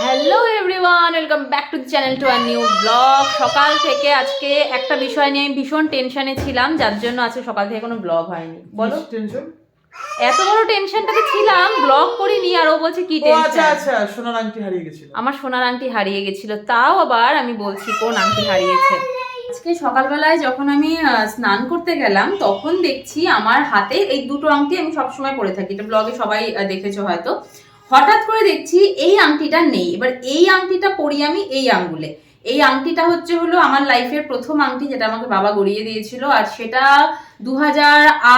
Hello everyone welcome back to channel to our new vlog সকাল থেকে আজকে একটা বিষয় নিয়ে আমি ভীষণ টেনশনে ছিলাম যার জন্য আজকে সকাল থেকে কোনো ব্লগ হয়নি। বলো। টেনশন এত বড় টেনশনটাতে ছিলাম ব্লগ করিনি আর ও বলছে কি ও আচ্ছা আচ্ছা সোনার আংটি হারিয়ে গেছিল। আমার সোনার আংটি হারিয়ে গেছিল তাও আবার আমি বলছি কোন আংটি হারিয়েছে। আজকে সকালবেলায় যখন আমি স্নান করতে গেলাম তখন দেখছি আমার হাতে এই দুটো আংটি আমি সবসময় পরে থাকি। এটা ব্লগে সবাই দেখেছ হয়তো। হঠাৎ করে দেখছি এই আংটিটা নেই। এবার এই আংটিটা পরি আমি এই আঙ্গুলে। এই আংটিটা হচ্ছে হলো আমার লাইফের প্রথম আংটি যেটা আমাকে বাবা গড়িয়ে দিয়েছিল। আর সেটা দু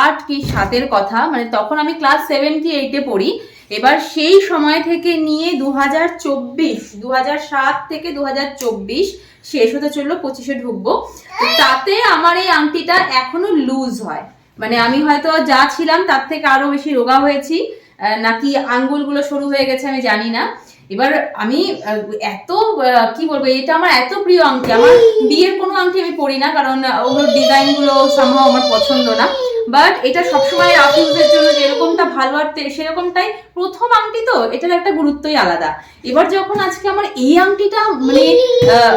আট কি সাতের কথা। মানে তখন আমি ক্লাস সেভেন কি এইটে পড়ি। এবার সেই সময় থেকে নিয়ে দু হাজার চব্বিশ দু হাজার সাত থেকে দু হাজার চব্বিশ শেষ হতে চলল, পঁচিশে ঢুকবো। তাতে আমার এই আংটিটা এখনও লুজ হয়। মানে আমি হয়তো যা ছিলাম তার থেকে আরও বেশি রোগা হয়েছি। নাকি আঙ্গুলগুলো সরু হয়ে গেছে আমি জানি না। এবার আমি এত কি বলব, এটা আমার এত প্রিয় আংটি। আমার বিয়ের কোনো আংটি আমি পরি না, কারণ ওগুলোর ডিজাইনগুলো সামহাও আমার পছন্দ না। বাট এটা সবসময় রাফিউজের জন্য, যেরকমটা ভালো আর সেরকমটাই প্রথম আংটি তো, এটার একটা গুরুত্বই আলাদা। এবার যখন আজকে আমার এই আংটিটা মানে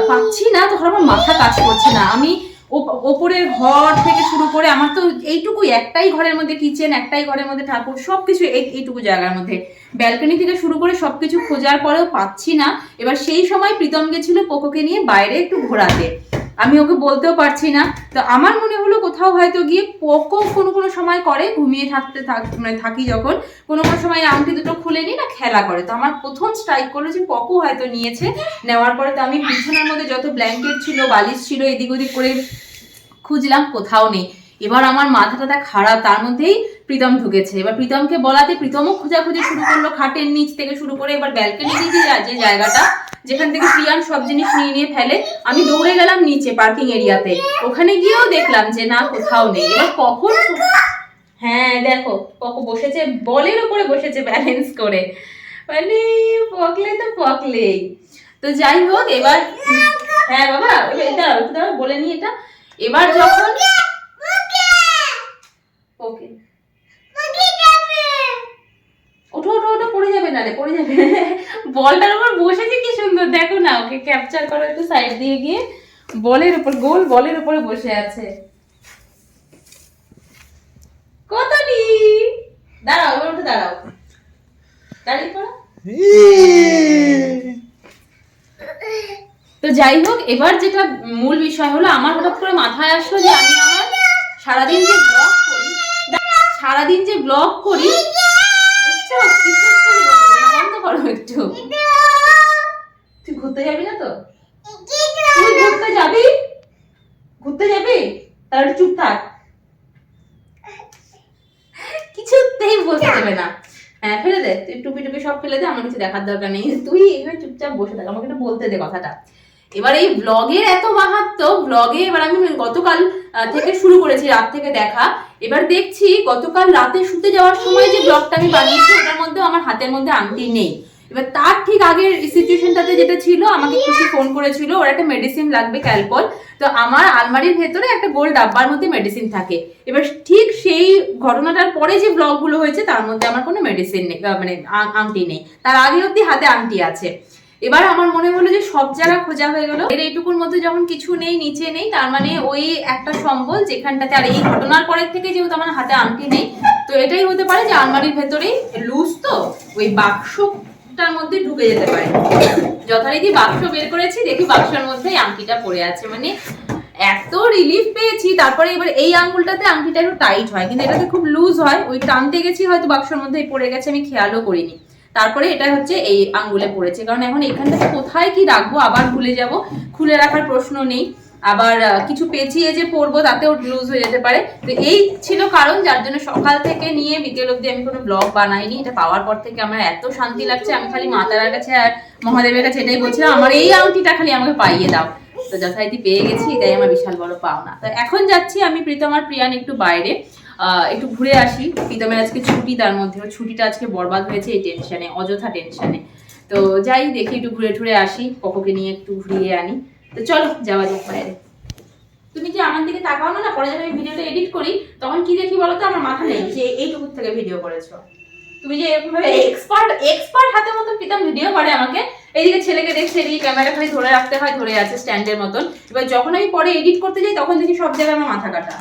পাচ্ছি না, তখন আমার মাথা কাজ করছে না। আমি ওপরের ঘর থেকে শুরু করে আমার তো এইটুকু একটাই ঘরের মধ্যে কিচেন একটাই ঘরের মধ্যে ঠাকুর, সবকিছু এই- এইটুকু জায়গার মধ্যে। ব্যালকনি থেকে শুরু করে সবকিছু খোঁজার পরেও পাচ্ছি না। এবার সেই সময় প্রীতম গেছিল পোকোকে নিয়ে বাইরে একটু ঘোরাতে। আমি ওকে বলতেও পারছি না। তো আমার মনে হলো কোথাও হয়তো গিয়ে পোকো কোনো কোনো সময় করে, ঘুমিয়ে থাকতে থাক মানে থাকি যখন, কোনো কোনো সময় আংটি দুটো খুলে নিই না খেলা করে। তো আমার প্রথম স্ট্রাইক করল যে পকো হয়তো নিয়েছে। নেওয়ার পরে তো আমি বিছানার মধ্যে যত ব্ল্যাঙ্কেট ছিল, বালিশ ছিল, এদিক ওদিক করে খুঁজলাম, কোথাও নেই। এবার আমার মাথাটা খারাপ তার মধ্যেই প্রীতম ঢুকেছে। এবার প্রীতমকে বলাতে প্রীতমও খোঁজাখুঁজি শুরু করল, খাটের নিচ থেকে শুরু করে এবার ব্যালকনি যে যে জায়গাটা, যেখান থেকে প্রিয়ান সব জিনিস নিয়ে নিয়ে ফেলে, আমি দৌড়ে গেলাম নিচে পার্কিং এরিয়াতে ওখানে গিয়েও দেখলাম যে না, কোথাও নেই। এবার কখন হ্যাঁ দেখো, কখন বসেছে, বলের উপরে বসেছে ব্যালেন্স করে। মানে পকলে তো পকলেই। তো যাই হোক, এবার হ্যাঁ বাবা দাঁড়াও দাঁড়াও, বলে নি এটা। এবার যখন যাবে পড়ে যাবে। বলটার উপর বসেছে কি সুন্দর, দেখো না, ওকে ক্যাপচার করো একটু সাইড দিয়ে গিয়ে। বলের উপর, গোল বলের উপরে বসে আছে। কত নি দাঁড়াও, এবার উঠে দাঁড়াও। দাঁড়িয়ে পড়ো। তো যাই হোক, এবার যেটা মূল বিষয় হলো, আমার হঠাৎ করে মাথায় আসলো যে আমি আমার সারাদিন যে ব্লগ করি, সারাদিন যে ব্লগ করি কিছু না, একটু। তুই ঘুরতে যাবি না তো? তুই ঘুরতে যাবি? ঘুরতে যাবি? তাহলে চুপ থাক। কিছুতেই বলতে দেবে না। হ্যাঁ ফেলে দে। তুই টুপি টুপি সব ফেলে দে আমার কিছু দেখার দরকার নেই। তুই এখানে চুপচাপ বসে থাক আমাকে একটু বলতে দে কথাটা। এবার এই ব্লগের এত মাহাত্ম ব্লগে এবার আমি গতকাল থেকে শুরু করেছি রাত থেকে দেখা। এবার দেখছি গতকাল রাতে শুতে যাওয়ার সময় যে ব্লগটা আমি বানিয়েছি ওটার মধ্যে আমার হাতের মধ্যে আংটি নেই। এবার তার ঠিক আগের সিচুয়েশনটাতে যেটা ছিল আমাকে খুশি ফোন করেছিল ওর একটা মেডিসিন লাগবে ক্যালপল তো আমার আলমারির ভেতরে একটা গোল ডাব্বার মধ্যে মেডিসিন থাকে। এবার ঠিক সেই ঘটনাটার পরে যে ব্লগগুলো হয়েছে তার মধ্যে আমার কোনো মেডিসিন নেই মানে আংটি নেই। তার আগে অব্দি হাতে আংটি আছে। এবার আমার মনে হলো যে সব জায়গা খোঁজা হয়ে গেল। এর এইটুকুর মধ্যে যখন কিছু নেই নিচে নেই তার মানে ওই একটা সম্বল যেখানটাতে আর এই ঘটনার পরের থেকে যেহেতু আমার হাতে আংটি নেই তো এটাই হতে পারে যে আলমারির ভেতরেই লুজ তো ওই বাক্সটার মধ্যে ঢুকে যেতে পারে। যথারীতি বাক্স বের করেছি, দেখি বাক্সের মধ্যে আংটিটা পড়ে আছে। মানে এত রিলিফ পেয়েছি, তারপরে এবার এই আঙ্গুলটাতে আংটিটা একটু টাইট হয়, কিন্তু এটাতে খুব লুজ হয়। ওই টানতে গেছি, হয়তো বাক্সের মধ্যেই পড়ে গেছে, আমি খেয়ালও করিনি। তারপরে এটা হচ্ছে এই আঙ্গুলে পড়েছে। কারণ এখন এখানটাতে কোথায় কি রাখব, আবার ভুলে যাব। খুলে রাখার প্রশ্ন নেই। আবার কিছু পেঁচিয়ে যে পরবো তাতেও লুজ হয়ে যেতে পারে। তো এই ছিল কারণ, যার জন্য সকাল থেকে নিয়ে বিকেল অবধি আমি কোনো ব্লগ বানাইনি। এটা পাওয়ার পর থেকে আমার এত শান্তি লাগছে, আমি খালি মা তারার কাছে আর মহাদেবের কাছে এটাই বলছিলাম, আমার এই আংটিটা খালি আমাকে পাইয়ে দাও। তো যথারীতি পেয়ে গেছি, এটাই আমার বিশাল বড় পাওনা। তো এখন যাচ্ছি আমি প্রীতম আর প্রিয়ান একটু বাইরে। একটু ঘুরে আসি। প্রীতমের আজকে ছুটি, তার মধ্যে ছুটিটা আজকে বরবাদ হয়েছে এই টেনশনে অযথা টেনশনে তো যাই দেখি, একটু ঘুরে টুরে আসি পকোকে নিয়ে একটু ঘুরিয়ে আনি। তো চলো যাওয়া যাক বাইরে। তুমি যে আমার দিকে তাকাও না পরে যখন আমি ভিডিওটা এডিট করি তখন কি দেখি বলো তো? আমার মাথা নেই। যে এইটুকুর থেকে ভিডিও করেছ। তুমি যে এরকম ভাবে এক্সপার্ট এক্সপার্ট হাতের মতো পিতাম ভিডিও করে আমাকে। এইদিকে ছেলেকে দেখছে এদিকে ক্যামেরা খালি ধরে রাখতে হয় ধরে আছে স্ট্যান্ডের মতন। এবার যখন আমি পরে এডিট করতে যাই তখন দেখি সব জায়গায় আমার মাথা কাটা।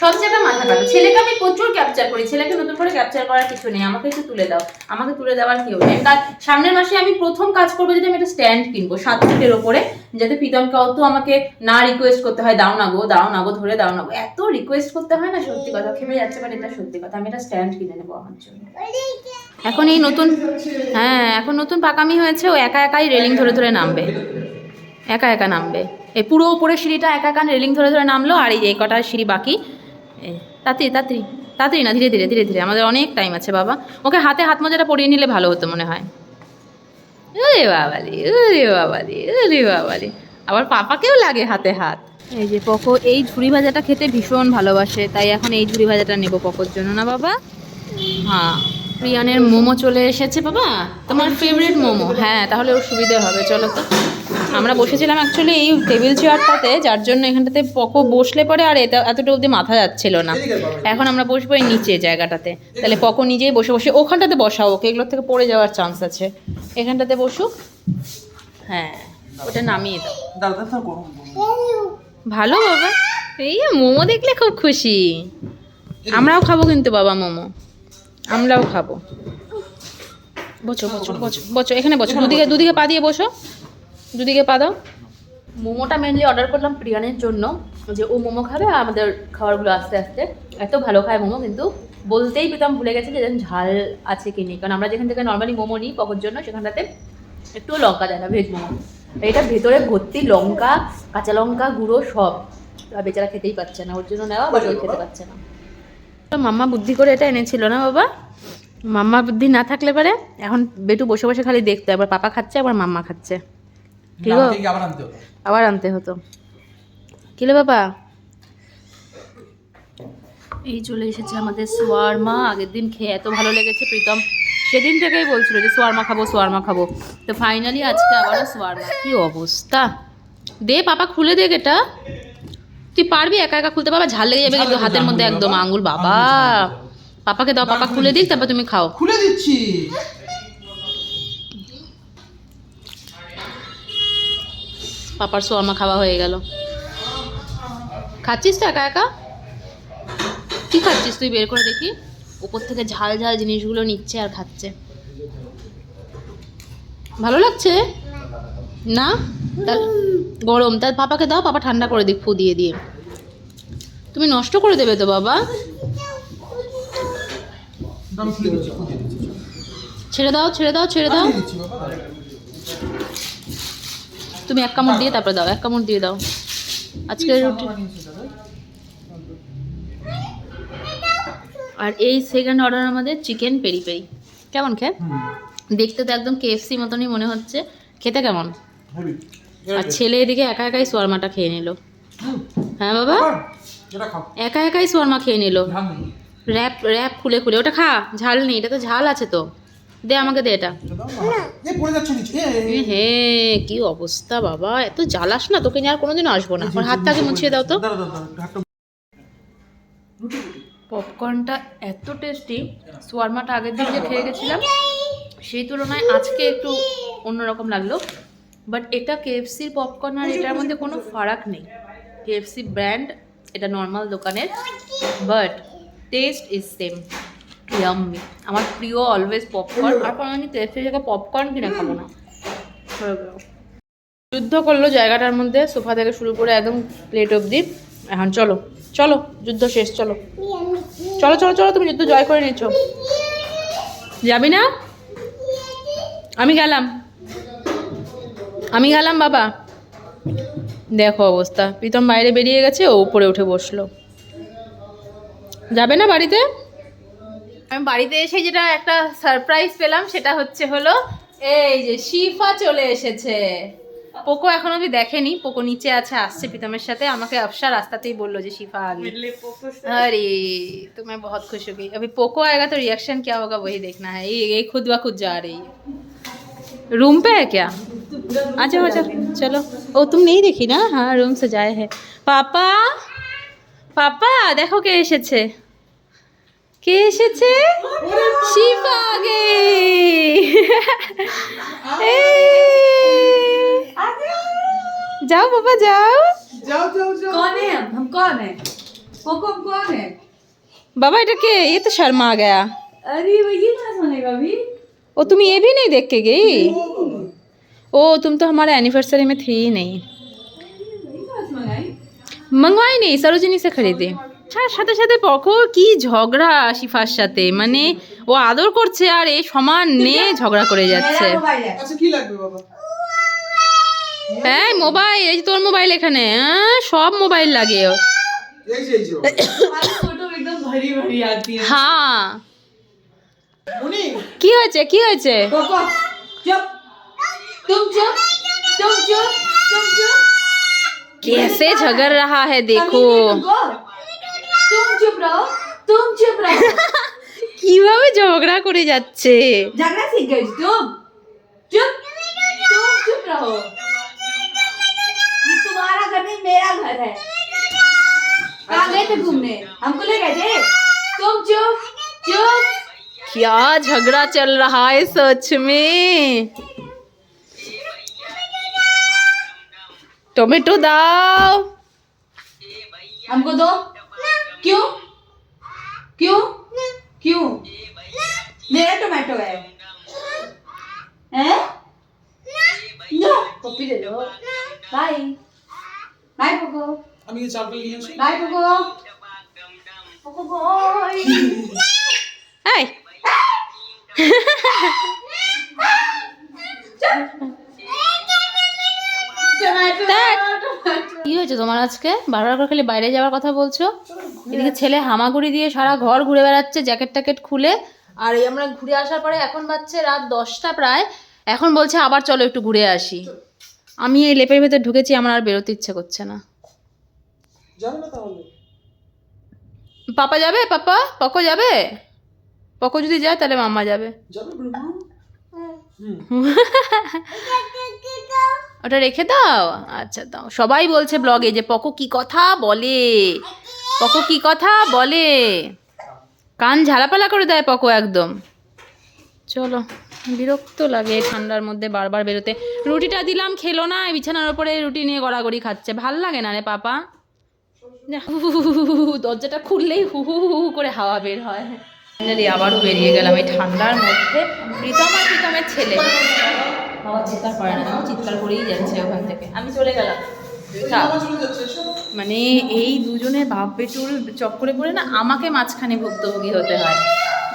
সব জায়গায় মাথা কাটা ছেলেকে আমি প্রচুর ক্যাপচার করি। ছেলেকে নতুন করে ক্যাপচার করার কিছু নেই। আমাকে একটু তুলে দাও। আমাকে তুলে দেওয়ার কেউ নেই। কাজ সামনের মাসে আমি প্রথম কাজ করব যদি আমি একটা স্ট্যান্ড কিনবো, সাত ফুটের ওপরে, যাতে প্রীতমকে অত আমাকে না রিকোয়েস্ট করতে হয়, দাও না গো, দাও না গো, ধরে দাও না গো। এত রিকোয়েস্ট করতে হয় না, সত্যি কথা। খেপে যাচ্ছে বাট এটা সত্যি কথা। আমি একটা স্ট্যান্ড কিনে নেব আমার জন্য। এখন এই নতুন হ্যাঁ এখন নতুন পাকামি হয়েছে। ও একা একাই রেলিং ধরে ধরে নামবে। একা একা নামবে। এই পুরো উপরে সিঁড়িটা একা একা রেলিং ধরে ধরে নামলো, আর এই কটা সিঁড়ি বাকি এই, তাড়াতাড়ি তাড়াতাড়ি তাড়াতাড়ি না ধীরে ধীরে ধীরে ধীরে। আমাদের অনেক টাইম আছে বাবা। ওকে হাতে হাত মজাটা পরিয়ে নিলে ভালো হতো মনে হয়। ওরে বাবালি ওরে বাবালি ওরে বাবালি। আবার পাপাকেও লাগে হাতে হাত। এই যে পকো এই ঝুড়ি ভাজাটা খেতে ভীষণ ভালোবাসে তাই এখন এই ঝুড়ি ভাজাটা নেব পকোর জন্য না বাবা? হ্যাঁ। প্রিয়ানের মোমো চলে এসেছে বাবা। তোমার ফেভারিট মোমো। হ্যাঁ তাহলে ওর সুবিধে হবে চলো তো। আমরা বসেছিলাম অ্যাকচুয়ালি এই টেবিল চেয়ারটাতে যার জন্য এখানটাতে পকো বসলে পরে আর এটা এতটা অবধি মাথা যাচ্ছিল না। এখন আমরা বসবো এই নিচে জায়গাটাতে। তাহলে পকো নিজেই বসে বসে ওখানটাতে বসাও ওকে এগুলোর থেকে পড়ে যাওয়ার চান্স আছে। এখানটাতে বসুক। হ্যাঁ ওটা নামিয়ে দাও। ভালো বাবা। এই মোমো দেখলে খুব খুশি। আমরাও খাব কিন্তু বাবা মোমো। আমরাও খাব। বসো বসো বসো বসো এখানে বসো। দুদিকে দুদিকে পা দিয়ে বসো। দুদিকে পা দাও। মোমোটা মেনলি অর্ডার করলাম প্রিয়ানের জন্য যে ও মোমো খাবে আর আমাদের খাবারগুলো আস্তে আস্তে। এত ভালো খায় মোমো কিন্তু বলতেই পেতাম ভুলে গেছে যে যেন ঝাল আছে কি নেই। কারণ আমরা যেখান থেকে নর্মালি মোমো নিই পকোর জন্য সেখানটাতে একটু লঙ্কা দেয় না ভেজ মোমো। এটা ভেতরে ভর্তি লঙ্কা কাঁচা লঙ্কা গুঁড়ো সব। বেচারা খেতেই পাচ্ছে না ওর জন্য নেওয়া বাট খেতে পাচ্ছে না। মাম্মা বুদ্ধি করে এটা এনেছিল না বাবা? মাম্মা বুদ্ধি না থাকলে পারে এখন বেটু বসে বসে খালি দেখতো একবার পাপা খাচ্ছে একবার মাম্মা খাচ্ছে। ঠিক গো? আবার আনতে হতো আবার আনতে হতো। কিলে বাবা? এই চলে এসেছে আমাদের সোয়ারমা। আগের দিন খেয়ে এত ভালো লেগেছে প্রীতম। সেদিন থেকেই বলছিল যে সোয়ারমা খাব সোয়ারমা খাব। তো ফাইনালি আজকে আবারও সোয়ারমা। কি অবস্থা? দে পাপা খুলে দেখ এটা। তুই পারবি? একা একা খুলতে বাবা ঝাল লেগে যাবে কিন্তু হাতের মধ্যে একদম আঙ্গুল বাবা। পাপাকে দাও পাপা খুলে দিক তারপর তুমি খাও। খুলে দিচ্ছি। পাপার সোয়ারমা খাওয়া হয়ে গেল। খাচ্ছিস তো একা একা? কি খাচ্ছিস তুই? বের করে দেখি। উপর থেকে ঝাল ঝাল জিনিসগুলো নিচ্ছে আর খাচ্ছে। ভালো লাগছে? না? তাহলে গরম তার পাপাকে দাও পাপা ঠান্ডা করে দিক ফু দিয়ে। দিয়ে তুমি নষ্ট করে দেবে তো বাবা। ছেড়ে দাও ছেড়ে দাও ছেড়ে দাও। তুমি এক কামড় দিয়ে তারপরে দাও এক কামড় দিয়ে দাও। আজকে রুটি আর এই সেকেন্ড অর্ডার আমাদের চিকেন পেরি পেরি কেমন খেয়ে? দেখতে তো একদম কেএফসি মতনই মনে হচ্ছে। খেতে কেমন? আর ছেলে এদিকে একা একাই সোয়ারমাটা খেয়ে নিল। হ্যাঁ বাবা? একা একাই সোয়ারমা খেয়ে নিল। র্যাপ র্যাপ খুলে খুলে। ওটা খা ঝাল নেই এটা তো ঝাল আছে তো। দে আমাকে দে এটা। হে কি অবস্থা বাবা। এত জ্বালাস না তোকে নিয়ে আর কোনোদিন আসব না। ওর হাতটাকে মুছিয়ে দাও তো। পপকর্নটা এত টেস্টি সোয়ারমাটা আগের দিন যে খেয়ে গেছিলাম সেই তুলনায় আজকে একটু অন্যরকম লাগল। বাট এটা কেএফসির পপকর্ন আর এটার মধ্যে কোনো ফারাক নেই। কেএফসি ব্র্যান্ড এটা নর্মাল দোকানের but taste is same yummy আমার প্রিয় অলওয়েজ পপকর্ন আর আমি কেএফসি জায়গায় পপকর্ন কিনে খাব না। যুদ্ধ করল জায়গাটার মধ্যে, সোফা থেকে শুরু করে একদম প্লেট অবধি। এখন চলো চলো, যুদ্ধ শেষ, চলো। চলো চলো চলো, তুমি যুদ্ধ জয় করে নিচ্ছ যাবি না? আমি গেলাম। আমি গেলাম বাবা দেখো অবস্থা প্রীতম বাইরে বেরিয়ে গেছে ও উপরে উঠে বসলো যাবে না বাড়িতে আমি বাড়িতে এসে যেটা একটা সারপ্রাইজ পেলাম সেটা হচ্ছে হলো এই যে শিফা চলে এসেছে পোকো এখন অবধি দেখেনি পোকো নিচে আছে আসছে প্রীতমের সাথে আমাকে আফসা রাস্তাতেই বললো যে शिफा आ गई अरे तो मैं बहुत खुश हो गई अभी पोको आएगा तो रिएक्शन क्या होगा वही देखना है ये ये खुद ब खुद जा रही है रूम पे है क्या आ जाओ आ जाओ चलो ओ तुम नहीं देखी ना हाँ रूम सजाए है पापा पापा দেখো কে এসেছে কে এসেছে শিফা আগে যাও বাবা যাও যাও যাও যাও कौन है हम हम कौन है कोको हम कौन है बाबा এটা কে ये तो शर्मा आ गया अरे वो ये कहाँ सुनेगा अभी ओ तुम ये भी नहीं देख के गई ओ तुम तो हमारे एनिवर्सरी में थी ही नहीं ये कहाँ से मंगाई मंगवाई नहीं सरोजिनी से खरीदे হ্যাঁ সাথে সাথে পকো কি ঝগড়া শিফার সাথে মানে ও আদর করছে আর এ সমান নিয়ে ঝগড়া করে যাচ্ছে मेरा मोबाइल है আচ্ছা কি লাগবে বাবা হ্যাঁ মোবাইল এই যে তোর মোবাইল এখানে হ্যাঁ সব মোবাইল লাগে ওর। এই যে এই যে तुम्हारी फोटो एकदम भरी भरी आती है হ্যাঁ উনি কি হয়েছে কি হয়েছে कोको चुप तुम चुप तुम चुप तुम चुप कैसे झगड़ रहा है देखो कमीने तुमको तुम चुप रहो तुम चुप रहो কিভাবে ঝগড়া করে যাচ্ছে झगड़ा सीख गई तुम चुप तुम चुप रहो ये तुम्हारा घर नहीं मेरा घर है कहाँ गए थे घूमने हमको ले गए थे तुम चुप चुप क्या झगड़ा चल रहा है सच में टोमेटो दाओ हमको दो क्यों क्यों क्यों मेरा टोमेटो है हैं नो पप्पी दे दो बाय बाय पोको हम ये चावल लिए बाय पोको पोको बाय তোমার আজকে? বারবার করে খালি বাইরে যাওয়ার কথা বলছো? এদিকে ছেলে হামাগুড়ি দিয়ে সারা ঘর ঘুরে বেড়াচ্ছে জ্যাকেট ট্যাকেট খুলে। আর এই আমরা ঘুরে আসার পরে এখন বাজছে রাত দশটা প্রায়। এখন বলছে আবার চলো একটু ঘুরে আসি। আমি এই লেপের ভেতর ঢুকেছি আমার আর বেরোতে ইচ্ছে করছে না। পাপা যাবে? পাপা? পকো যাবে? পকো যদি যায় তাহলে মাম্মা যাবে। যাবে হুম। ওটা রেখে দাও? আচ্ছা দাও। সবাই বলছে ব্লগে যে পকো কি কথা বলে? পকো কি কথা বলে? কান ঝালাপালা করে দেয় পকো একদম। চলো, বিরক্ত লাগে ঠান্ডার মধ্যে বারবার বেরোতে। রুটিটা দিলাম, খেলো না বিছানার ওপরে রুটি নিয়ে গড়াগড়ি খাচ্ছে। ভালো লাগে না রে পাপা? দরজাটা খুললেই হু হু হু হু করে হাওয়া বের হয়। আবারও বেরিয়ে গেলাম এই ঠান্ডার মধ্যে। প্রীতম আর প্রীতমের ছেলে। বাবা চিৎকার করে না চিৎকার করেই যাচ্ছে ওখান থেকে। আমি চলে গেলাম। থাক। মানে এই দুজনে বাপ বেটুর চক্করে পড়ে না আমাকে মাঝখানে ভুক্তভোগী হতে হয়।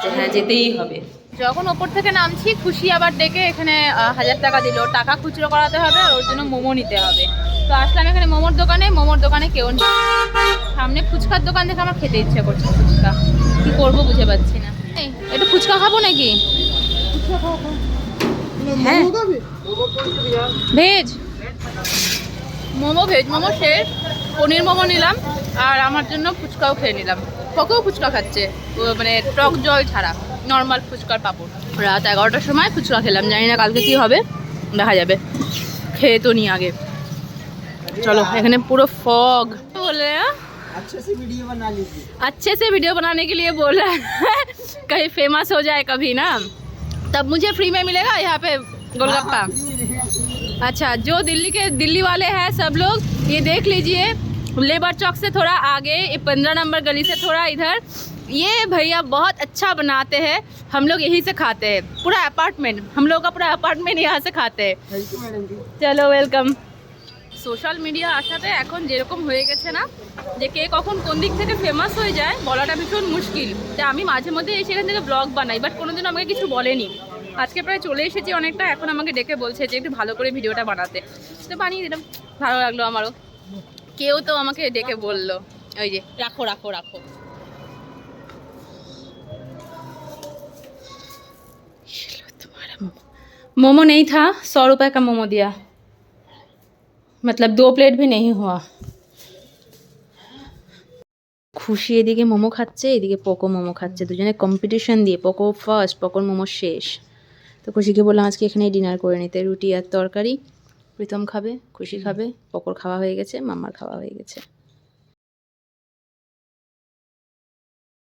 যে হ্যাঁ যেতেই হবে। যখন ওপর থেকে নামছি খুশি আবার ডেকে এখানে হাজার টাকা দিল। টাকা খুচরো করাতে হবে আর ওর জন্য মোমো নিতে হবে। তো আসলাম এখানে মোমোর দোকানে মোমোর দোকানে কেউ নেই। সামনে ফুচকার দোকান দেখে আমার খেতে ইচ্ছে করছে ফুচকা। কি করব বুঝে পাচ্ছি না। একটু ফুচকা খাব নাকি? হ্যাঁ ভেজ মোমো ভেজ মোমো শেষ পনির মোমো নিলাম আর আমার জন্য ফুচকাও খেয়ে নিলাম পকেও ফুচকা খাচ্ছে ও মানে টক জল ছাড়া নর্মাল ফুচকার পাপড় রাত এগারোটার সময় ফুচকা খেলাম জানি না কালকে কি হবে দেখা যাবে খেয়ে তো নি আগে চলো এখানে পুরো ফগ বলে अच्छे से वीडियो बना लीजिए अच्छे से वीडियो बनाने के लिए बोल रहा है कहीं फेमस हो जाए कभी ना तब मुझे फ्री में मिलेगा यहाँ पे गोलगप्पा? अच्छा जो दिल्ली के दिल्ली वाले हैं सब लोग ये देख लीजिए। लेबर चौक से थोड़ा आगे पंद्रह नंबर गली से थोड़ा इधर। ये भैया बहुत अच्छा बनाते हैं हम लोग यहीं से खाते हैं। पूरा अपार्टमेंट हम लोग का पूरा अपार्टमेंट यहाँ से खाते हैं। चलो यू সোশ্যাল মিডিয়া আসাতে এখন যেরকম হয়ে গেছে না যে কে কখন কোন দিক থেকে ফেমাস হয়ে যায় বলাটা ভীষণ মুশকিল তা আমি মাঝে মধ্যে এসে এখান থেকে ব্লগ বানাই বাট কোনোদিন আমাকে কিছু বলেনি আজকে প্রায় চলে এসেছি অনেকটা এখন আমাকে ডেকে বলছে যে একটু ভালো করে ভিডিওটা বানাতে তো বানিয়ে দিলাম ভালো লাগলো আমারও কেউ তো আমাকে ডেকে বললো ওই যে রাখো রাখো রাখো ये लो तुम्हारा मोमो मोमो नहीं था सौ रुपए का मोमो दिया मतलब दो प्लेट भी नहीं हुआ খুশি এদিকে মোমো খাচ্ছে এদিকে পোকো মোমো খাচ্ছে দুজনে কম্পিটিশন দিয়ে পোকো ফার্স্ট পোকোর মোমো শেষ তো খুশিকে বললাম আজকে এখানেই ডিনার করে নিতে রুটি আর তরকারি প্রীতম খাবে খুশি খাবে পকোর খাওয়া হয়ে গেছে মাম্মার খাওয়া হয়ে গেছে